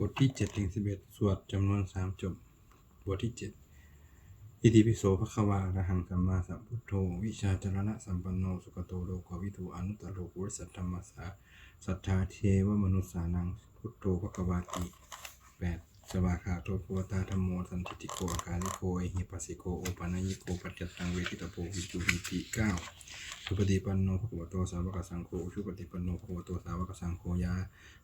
บทที่7ถึง11 สวดจำนวน3จบ บทที่ 7 อิติปิโสภควาระหังสัมมาสัมพุทโธ วิชาจรณะสัมปันโน สุกโตโลกวิทูอนุตตโลกุริสัทธรรมสสาสัทธาเทวมนุสสานัง พุทโธภควาติ 8. สวากาโตภวตาธรรมโมสันติโกอาการิโกเอหิปัสสิโกโอปานายิโกปัจจตังเวทิตาโพวิจุหิติ9สุปฏิปันโนภควโตสาวกสังโฆชุปฏิปันโนภควโตสาวกสังโฆยา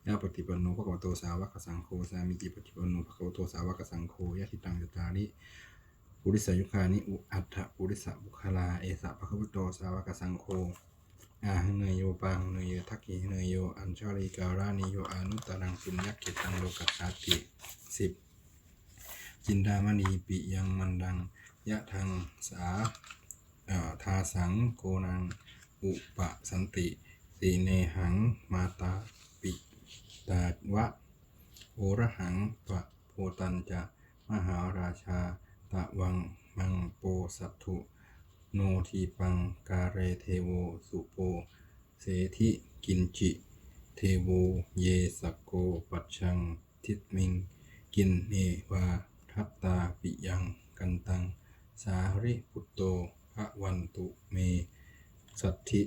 ยาปฏิปันโนภควโตสาวกสังโฆสามิจิปฏิปันโนภควโตสาวกสังโฆยะทิตังจตาริปุริสยุคานิอุอัฏฐปุริสบุคลาเอสะภควโตสาวกสังโฆ อาหเนยโยปังเนยโยทักขิเนยโยอัญชลิการานิโยอนุตรังปุญญกิตังโลกัสสาติสิบจินดามณีปิยังมันดังยะทังสาเอ่อทาสังโกนังอุปสันติสีเนหังมาตาปิตาวะโอระหังปะโพตันจะมหาราชาตะวังมังโปสัตถุ โนทีปังกาเรเทโวสุโปเสธิกินจิ เทโวเยสโกปัชชังทิตมิง กินเนวาทัตตาปิยังกันตัง สาริปุตโตภะวันตุเม สัทธิ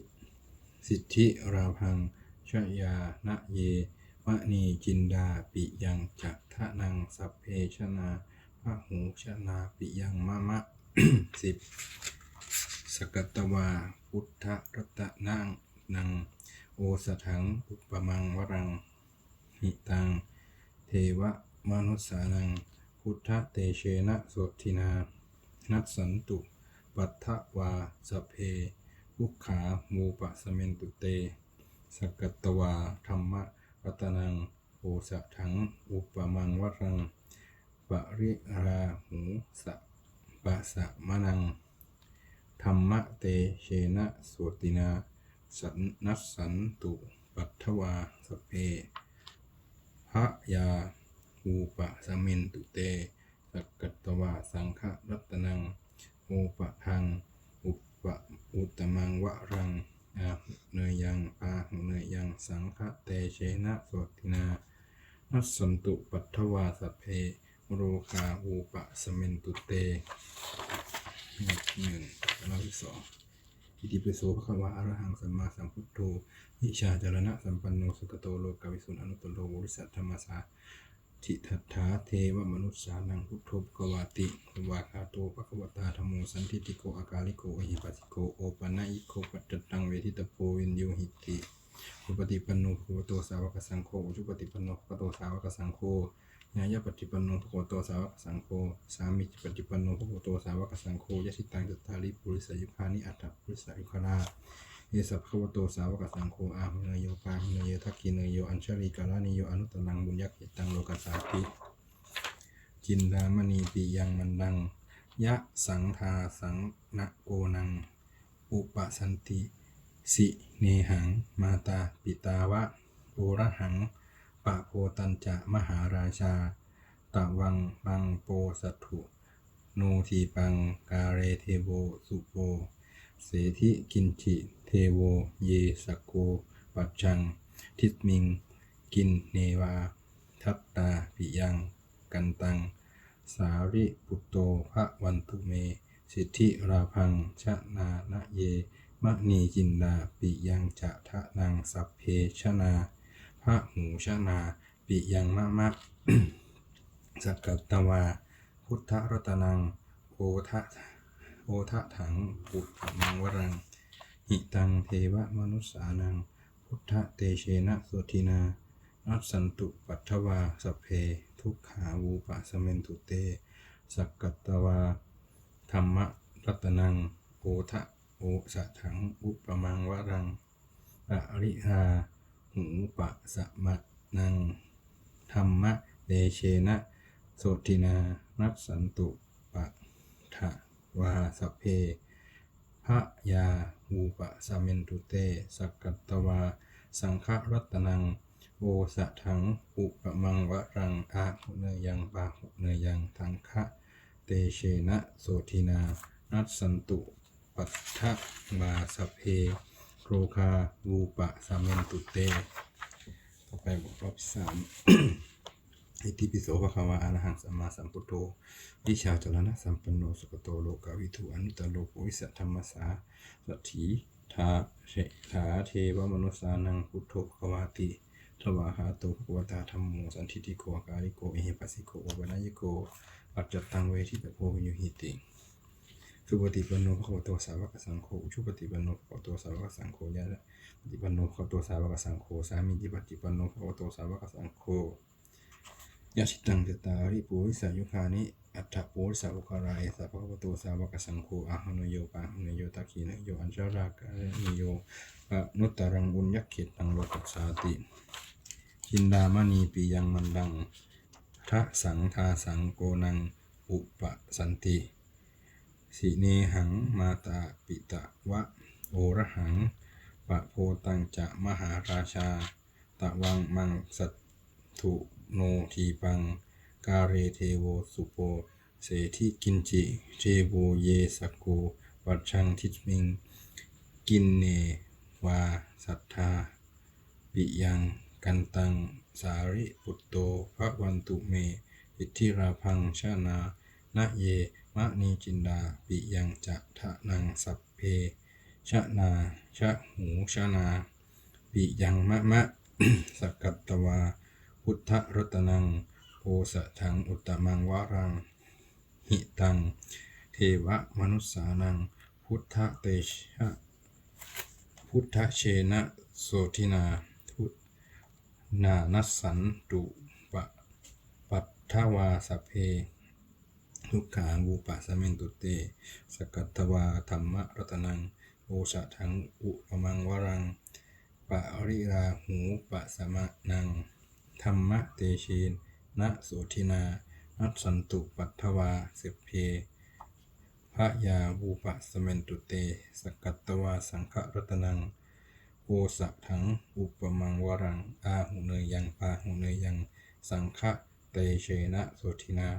สิทธิราพังชยานะเยมณีจินดาปิยังจะทะนังสัพเพชนาพระหูชนาปิยังมะมะสิบ สกัตตวา พุทธรัตนังนัง โอสถังอุปมังวรัง หิตัง เทวมนุสสานัง พุทธเตเชนะโสทินา นัสสันตุ ปัทถวาสเพอุกขามูปะสเมนตุเต สกัตตวา ธรรมรัตนัง โอสถังอุปมังวรังปริราหูสะปะสะมะนัง ธรรมะเตเชนะโสตินา สันนัสสันตุปัทถวาสเพพระยาหูปะสมินตุเตสักกัตตวาสังฆรัตนังโอปะทัง อุปะอุตมังวะรังอาเนยยังปาหุเนยยังสังฆเตเชนะโสตินานัสสันตุปัทถวาสเพโรคาอูปะสมินตุเต หนึ่งหนึ่งรอบที่สองอิติปิโสภควาอรหังสัมมาสัมพุทโธวิชาจารณะสัมปันโนสุขโตโลกาวิสุทธิอนุตโลบริสัทธรรมสาทิทัฏฐาเทวมนุษย์สานังพุทโธภควาติภวาคาโตภควตาธรรมโมสันทิติโกอากาลิโกอหิปัสสิโกโอปะนะอิโกปัจจตังเวทิตโพวินโยหิติอุปติปันโนภควโตสาวกสังโฆอุชุปติปันโนภควโตสาวกสังโฆ ญาญาปฏิปันโนภควโตสาวกสังโฆ สามิจปฏิปันโนภควโตสาวกสังโฆยะสิตังจัตตาริปุริสยุคานิอัตถปุริสยุคาราเยสัพพะวโตสาวกสังโฆอาหุเนยโยปาหุเนยโยทักขิเนยโยอัญชลีกาลานิโยอนุตตรังบุญยักขิตังโลกัสสาติจินดามณีปิยังมันดัง ยะสังทาสังนะโกนัง อุปสันติ สิเนหัง มาตาปิตาวะโอระหัง ปะโพตันจะมหาราชา ตะวังบังโปสัตถุโนทีปังกาเรเทโวสุโปเสธิกินจิเทโวเยสโกปัจจัง ทิตมิง กินเนวา ทัตตาปิยัง กันตัง สาริปุตโตภะวันตุเม สิทธิราพังชะนานะเยมะนีจินดาปิยังจะทะนังสัพเพชนา ระหูชนา ปิยังมะมะสกกัตตวา พุทธรัตนัง โอทะโอทะถังปุตมังวรัง หิตังเทวมนุสสานัง พุทธเตเชนะโสทินา นัสสันตุปัทวาสเพ ทุกขาวูปะสเมนตุเตสกกัตตวา ธรรมรัตนัง โอทะโอสะถัง อุปมังวรังปริหา หูปะสะมะนังธรรมะเดเชนะโสตินานัสสันตุปะทะวาสเพพระยาหูปะสะเมนตุเตสกกัตตวา สังฆรัตนังโอสะถังอุปมังวะรังอาหุเนยังปาหุเนยังทังคะเตเชนะโสทินานัสสันตุปัทถวาสเพ โรคาวูปะสะเมนตุเต ต่อไปบทรอบที่สามอิติปิโสภควะอรหังสัมมาสัมพุทโธวิชาจรณะสัมปันโนสุขโตโลกาวิทูอนุตตโลกวิสัทธรรมสาสัทถีทาเชถาเทวมนุสานังพุทโธภควาติทวาหาโตภควตาธรรมโมสันทิติโกอาการิโกเอหิปัสสิโกววนายโก ปัจจตังเวทิตโพวิญญูหิติ สุปฏิปันโนภควะโตสาวกสังโฆชุปฏิปันโนภควะโตสาวกสังโฆยะละปฏิปันโนภควะโตสาวกสังโฆสามีจิปฏิปันโนภควะโตสาวกสังโฆยะชิตังเตตาริปุริสายุคานิอัตถปุริสาอุคาราเอสะภะคะวะโตสาวกสังโฆอะหันโยปะหันโยตะคีนโยอัญชารากะนิโยปะนุตตรังบุญยักเขตังโลกัสสาติจินดามณีปียังมันดังทะสังทาสังโกนังอุปสันติ สิเนหังมาตาปิตะวะโอระหังปะโพตังจะมหาราชา ตะวังมังสัตถุโนทีปัง กาเรเทโวสุโป เสทิกินจิเทโวเยสกโกวัชังทิมิง กินเนวาสัทธา ปิยังกันตังสาริปุตโตภะวันตุเม อิทธิราพังชานานะเย มะนีจินดา ปิยังจะทะนังสัพเพ ชะนา ชะหูชะนา ปิยังมะมะสกัตตวา พุทธรัตนัง โพสะทังอุตตมังวารัง หิตัง เทวมนุสสานัง พุทธเตชะ พุทธเชนะโสทินา พุทนานัสสันตุปะปัตถวาสพเพ ทุกขาวูปะสะเมนตุเต สกัตวาธรรมรัตนังโอสะทังอุปมังวรัง ปะริราหูปะสมะนัง ธรรมะเตเชนนะโสทินา นัสสันตุปัตถวาสิพเพพระยาวูปะสเมนตุเต สกัตวาสังฆรัตนังโอสะถังอุปมังวรัง อาหุเนยยังปาหุเนยยัง สังฆะเตเชนะโสทินา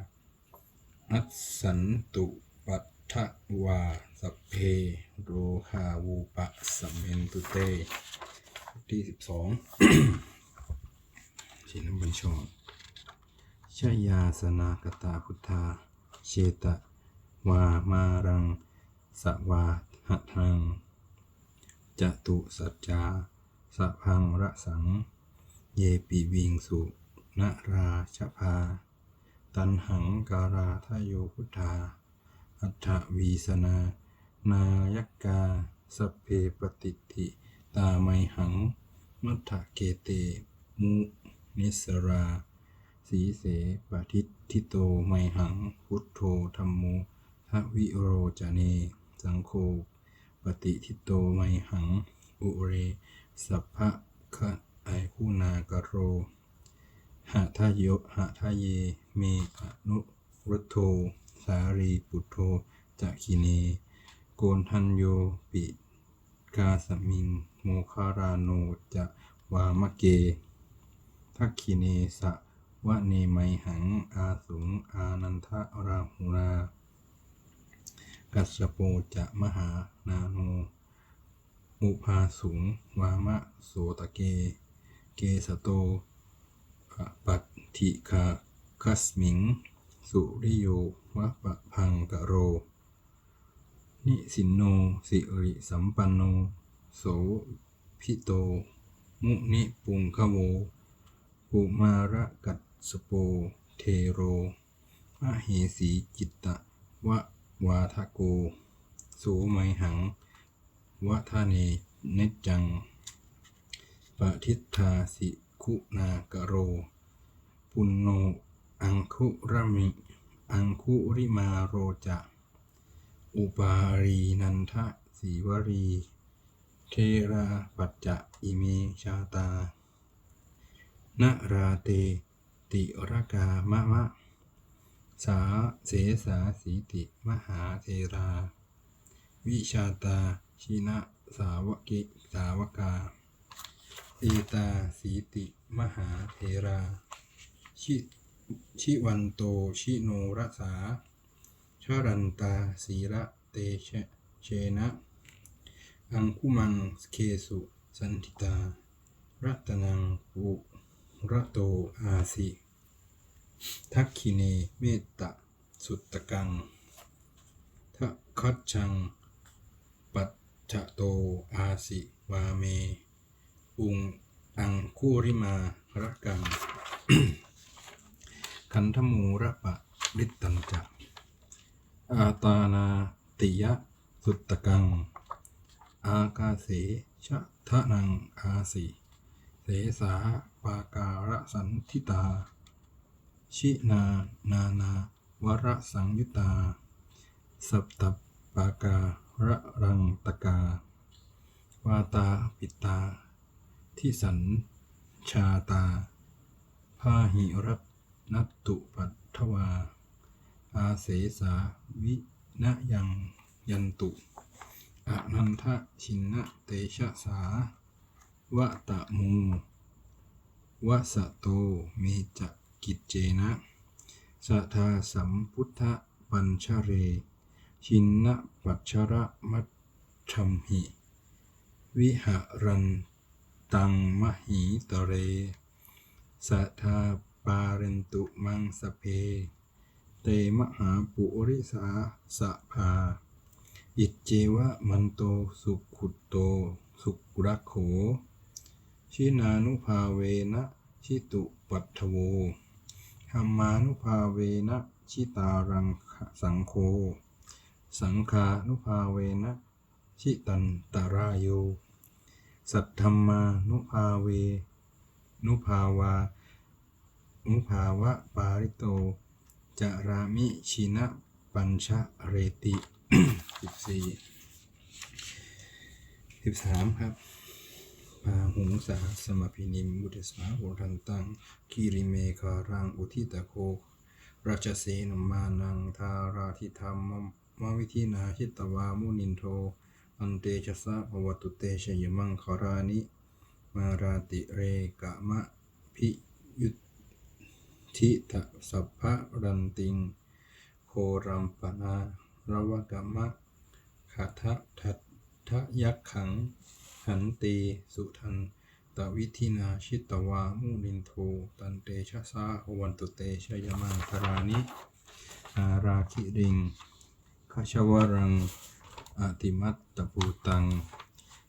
นัสสันตุปัฏฐวาสเพโรคาวูปะสัมเมนตุเต ที่สิบสองชินบัญชรชยาสนากตาพุทธาเชตะวามารังสวาหะทังจตุสัจจาสพังระสัง เยปิวิงสุนราชภา ตันหังการาทโยพุทธา อัฏฐวีสนา นายกกาสเพปฏิทิตาไมหัง มัทธเกเต มุนิสรา สีเสปทิทิโตไมหัง พุทโธธรรมโมทวิโรจเน สังโฆปฏิทิโตไมหัง อุเร สัพพะคะไอคุณากโร หะทะโยหะทะเย เมอนุรุตโธสารีปุตโธจะคิเน โกนทันโยปิกาสมิง โมคาราโนจะวามะเก ทักคิเนสะวะเนไมหัง อาสุง อานันทะราหุรากัสโปจะมหานาโนอุภาสุง วามะโสตะเก เกสโต ปัตถิคาคัสมิง สุริโยวะปะพังกะโร นิสินโน สิริสัมปันโน โสพิโต มุนิปุงคะโวปุมาระกัสสโป เทโรมะเหสีจิตตะวะวาทะโก สูไมหัง วะทะเนเนจังปะทิฏฐาสิ คุณากโร ปุณโน อังคุระมิ อังคุริมาโรจะ อุปารีนันทะสีวรี เทราปัจจะอิเมชาตานาราเต ติรกามะมะ สาเสสาสีติมหาเทรา วิชาตา ชินะ สาวกิสาวกา ตีตาสีติมหาเทรา ชิชิวันโตชิโนรสาชรันตาสีระเตเชเชนะ อังคุมังเคสุสันติตา รัตนังปุระโตอาสิทักขิเนเมตตะสุตตะกังทะคัจชัง ปัจจโตอาสิวาเม อุงอังคูริมาระกังคันธมูระปะริตตันจะอาตานาติยะสุตตะกัง อากาเสชะทะนังอาสิเสสาปาการะสันทิตา ชินานานาวรสังยุตา สัพตปาการะรังตกา วาตาปิตา ทิสันชาตาพาหิรัตนัตุปัทถวา อาเสสาวินะยังยันตุอนันทะชินะเตชะสาวะตะมูวะสะโตเมจะกิจเจนะสทาสัมพุทธปัญชเร ชินะปัชระมัชชมหิ วิหารัน ตังมหิตเรสัทธาปาเรนตุมังสเพ เตมหาปุริสาสะภา อิจเจวะมันโตสุขุตโตสุกรักโข ชินานุภาเวนะชิตุปัทโวหัมมานุภาเวนะชิตารังสังโฆสังคานุภาเวนะชิตันตารายโย สัทธมมานุภาเว นุภาวา นุภาวะปาริโตจารามิชินะปัญชะเรติสิบสี่สิบสามครับปาหุงสาสมพินิมบุตสาโหรันตังคีริเมคารังอุทิตโคราชเสนมานังทาราธิธรรมมวิธินาหิตวามุนินโท อันเตชะสะภวตุเตชยมังคารานิมาราติเรกะมะพิยุทธิตะสัพพะรันติง โครัมปนาระวกะมะขะทะทัตทะยักขัง หันตีสุทันตวิธินาชิตวามุนินโทตันเตชะสาอวันตุเตชยมังคารานิอาราคิริงขชวรัง อติมัตตปูตัง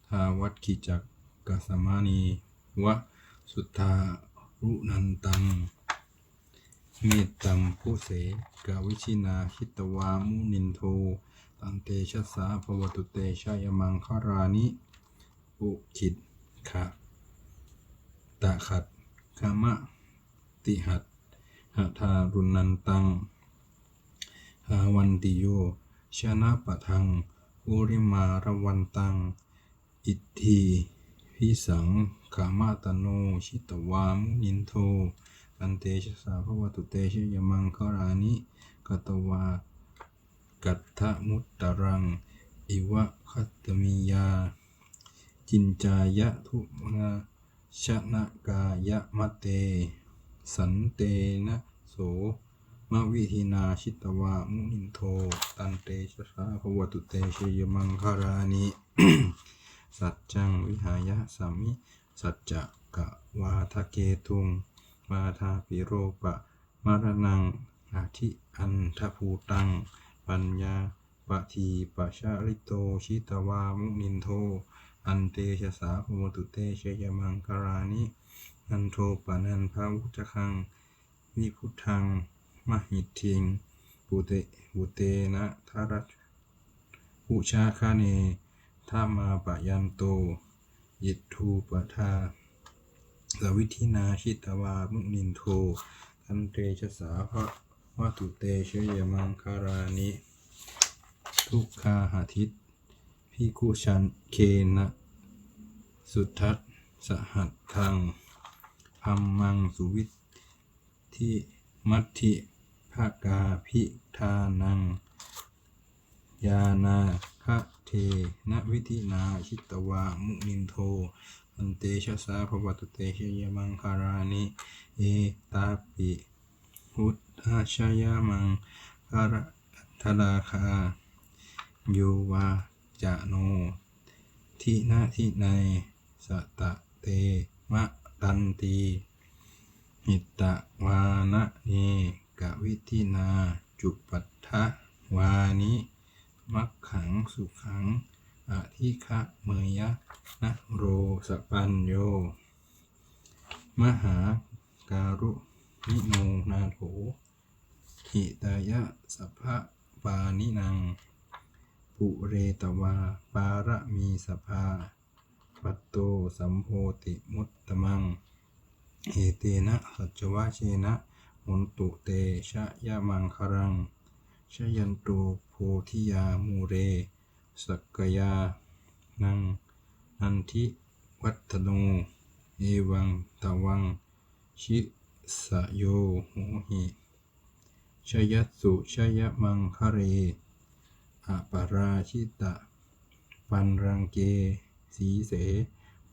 ทาวัตคิจักกสมานีวะสุทธารุนันตัง เมตตัมผู้เสกาวิชินาหิตวามุนินโท ตันเตชะสาภวตุเตชายมังคารานิ อุจิตขะตะขัดขมะ ติหัดหะทารุนันตังหาวันติโยชนะปะทัง อุริมารวันตัง อิทธีพิสังขามะตโน ชิตวามุนินโท อันเตชะสาภวตุเตชยมังครานิกตวา กัตถมุตตรัง อิวะคัตมิยา จินจายะทุนาชนะกายะมะเต สันเตนะโส มวิหินาชิตวามุนินโท ตันเตชะสาภวตุเตชยมังคารานิ สัจจังวิหายะสามิ สัจจะกะวาทะเกตุง วาทาปิโรปะมารนังอาทิอันทภูตัง ปัญญาปะทีปะชาริโตชิตวามุนินโท อันเตชะสาภวตุเตชยมังคารานิ อันโทปะนันพาวุจคังวิพุทธัง มหิทิงปุเตปุเตนะทารชอุชาคาเนทามาปะยันโต ยิทูปทาสวิธินาชิตวามุนินโททันเตชะสาภะวตุเตชยมังคารานิ ทุกขาหาทิตพิกุชันเคนะสุทัศสหัตทังพัมมังสุวิทธิมัตถิ ภากาพิธานัง ยานาคะเทนวิธินาชิตวามุนินโทอันเตชะสาภวตุเตชยมังคารานิ เอตาปิพุทธาชยามังคารทราคาโยวาจโน ทินาทิในสตะเตมะตันตีหิตตวานะเน กวิธินา จุปัฏฐวานิมักขังสุขังอธิคะเมยะนะโรสปัญโย มหาการุนิโนนาโถหิตายะสัพพะปานินัง ปุเรตวา ปาระมีสภา ปัตโตสัมโพติมุตตมัง เอเตนะสัจวะเชนะ มุนตุเตชะยะมังคารังชยันตุโพธิยามูเร สักกยา นัง นันทิวัฒโน เอวังตะวัง ชิสโยโหหิชยัสสุชยมังคเรอปาราชิตะ ปันรังเก สีเส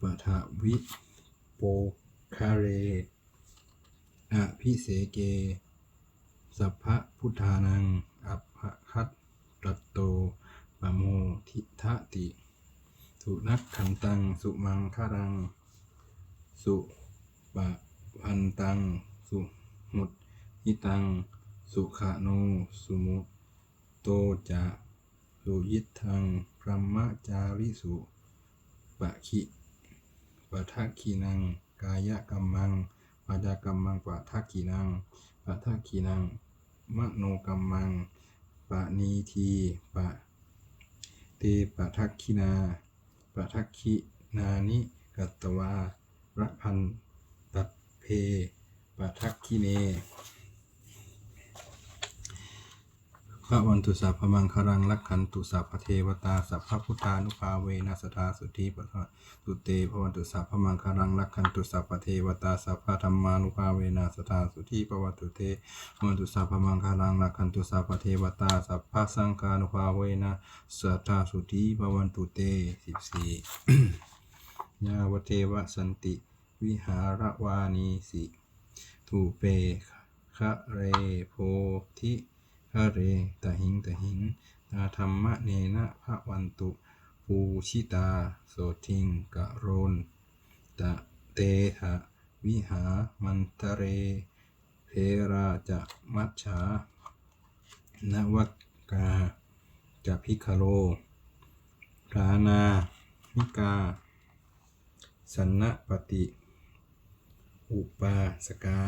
ปะทะวิโปคาเร อภิเสเก สัพพะพุทธานัง อัปภคัตตตโตปโมทิทะติ สุนักขันตัง สุมังคารัง สุปะพันตัง สุมุตหิตัง สุขะโน สุมุตโตจะสุยิทังพรหมจาริสุปะคิปะทักขีนัง กายกรรมัง วาจากรรมังปะทักขีนังปะทักขีนัง มโนกรรมังปะนีทีปะเตปะทักขินาปะทักขินานิกัตตวาระพันตัดเพปะทักขิเน พระวันตุสัพพมังครังลักขันตุสัพพเทวตาสัพพพุทธานุภาเวนัสธาสุธีปะตุเตพระวันตุสัพพมังครังลักขันตุสัพพเทวตาสัพพธรรมานุภาเวนัสธาสุธีปะวัตุเตพระวันตุสัพพมังครังลักขันตุสัพพเทวตาสัพพสังฆานุภาเวนัสธาสุธีปะวันตุเตสิบสี่ยาวเทวสันติ วิหารวานีสิทูเปคะเรโพธิ คะเรตะหิงตะหิงตาธรรมะเนนะพระวันตุปูชิตา โสทิงกะโรนตะเตหะวิหามันตะเรเพราจะมัชฉานวักกาจะพิคโลรานานิกา สันนปฏิ อุปาสกา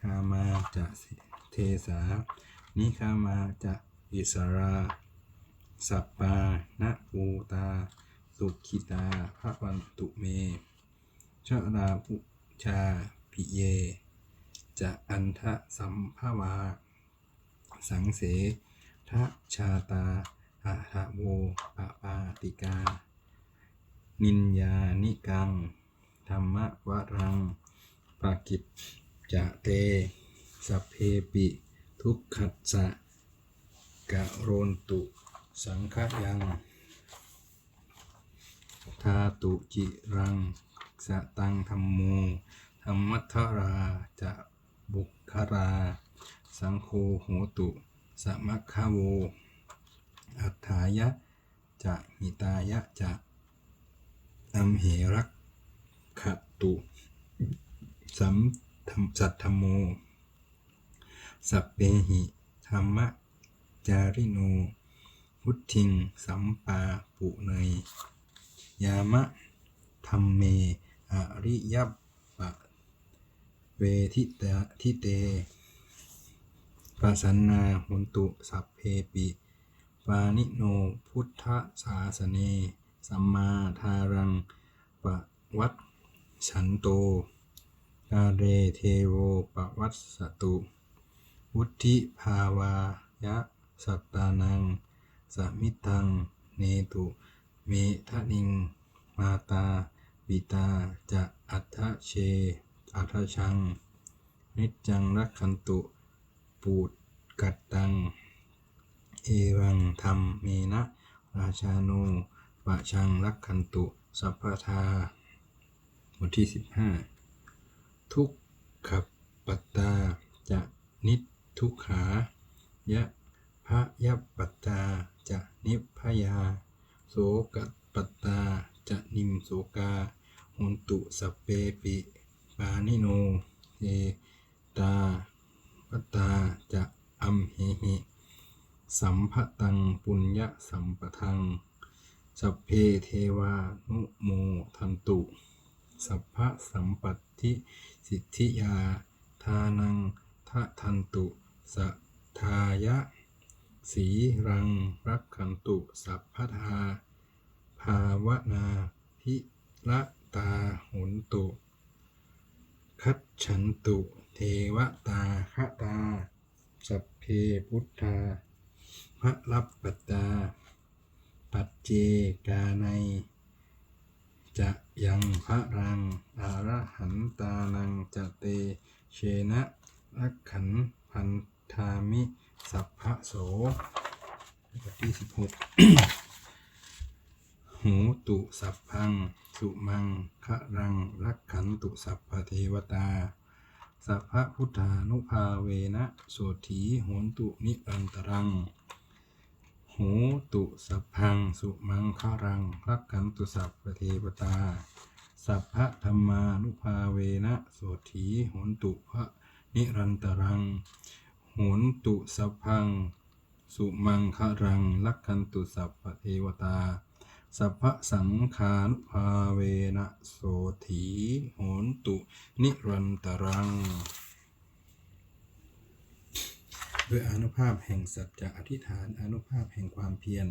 คามาจะเทสา นิคามาจะอิสราสัปปานะปูตา สุขิตา พระวันตุเม ชราปุชาปิเย จะอันทะสัมภาวา สังเสทะชาตาอะทะโวปะปาติกา นินยานิกัง ธรรมวรังปากิจจะเต สัพเพปิ ทุกขัสสะกะโรนตุสังขยังทาตุจิรังสตังธรรมโมธรรมัทธราจะบุคครา สังโฆโหตุสมัคคาโว อัฏฐายะจะหิตายะจะอัมเหรักขตุสัมสัทธมโม สัพเปหิธรรมะจาริโน พุทธิง สัมปาปุเนยยามะธรรมเม อริยปะเวทิตะทิเตปัสสันนาหุนตุสัพเพปิปานิโนพุทธศาสเน สัมมาทารังปะวัตฉันโตกาเรเทโวปะวัตสตุ วุธิภาวายะสัตตานังสมิตัง เนตุ เมทะนิง มาตา ปิตา จะอัฏฐเช อัฏฐชัง นิจจังรักขันตุ ปูดกัดตัง เอวังธรรมเมนะ ราชาโนปะชังรักขันตุ สัพพทาบทที่สิบห้าทุกขปัตตาจะนิจ ทุกขายะพะยะปัตตาจะนิพพยา โสกปัตตาจะนิมโสกาหุนตุสเปปิปานิโนเอตาปตาจะอัมเหหิสัมภตังปุญญสัมปทังสัพเพเทวานุโมทันตุ สัพพะสัมปัตติสิทธิยา ทานังทะทันตุ สัทายะ สีรัง รักขันตุ สัพพทา ภาวนาพิละตาหุนตุ คัจฉันตุ เทวตาคะตา สัพเพพุทธาพระรับปัตตา ปัจเจกาใน จะยังพระรัง อารหันตานังจะเต เชนะรักขันพัน ธามิสัพพะโสบทที่สิบหกหูตุสัพพัง สุมังคะรังรักขันตุสัพพเทวตา สัพพะพุทธานุภาเวนะโสถีโหนตุนิรันตรัง หูตุสัพพัง สุมังคะรังรักขันตุสัพพเทวตา สัพพะธรรมานุภาเวนะโสถีโหนตุพระนิรันตรัง หนตุสัพพัง สุมังคะรังรักขันตุสัพพเทวตา สัพพะสังฆานุภาเวนะโสถีโหนตุ นิรันตรัง ด้วยอนุภาพแห่งสัจจะอธิษฐานอนุภาพแห่งความเพียร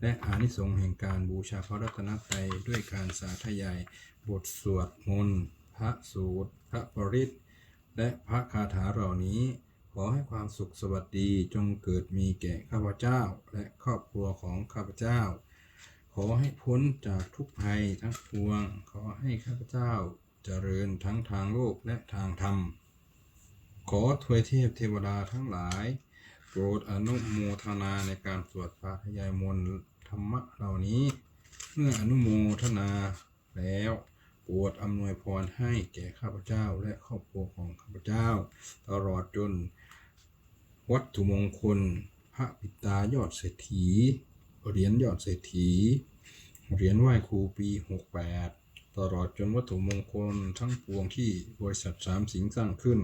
และอานิสงส์แห่งการบูชาพระรัตนตรัยด้วยการสาธยาย บทสวดมนต์พระสูตร พระปริตและพระคาถาเหล่านี้ ขอให้ความสุขสวัสดีจงเกิดมีแก่ข้าพเจ้า และครอบครัวของข้าพเจ้า ขอให้พ้นจากทุกภัยทั้งปวง ขอให้ข้าพเจ้าเจริญทั้งทางโลกและทางธรรม ขอทวยเทพเทวดาทั้งหลาย โปรดอนุโมทนาในการสวดปาทยายมนต์ธรรมะเหล่านี้ เมื่ออนุโมทนาแล้วโปรดอำนวยพรให้แก่ข้าพเจ้าและครอบครัวของข้าพเจ้า ตลอดจน วัตถุมงคล พระปิตายอดเศรษฐี เหรียญยอดเศรษฐี เหรียญไหว้ครูปี 68 ตลอดจนวัตถุมงคลทั้งปวงที่บริษัทสามสิงสร้างขึ้น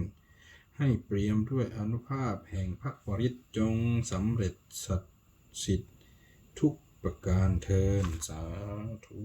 ให้เปรียมด้วยอนุภาพแห่งพระปริตจงสำเร็จสัจสิทธิ์ทุกประการเทินสาธุ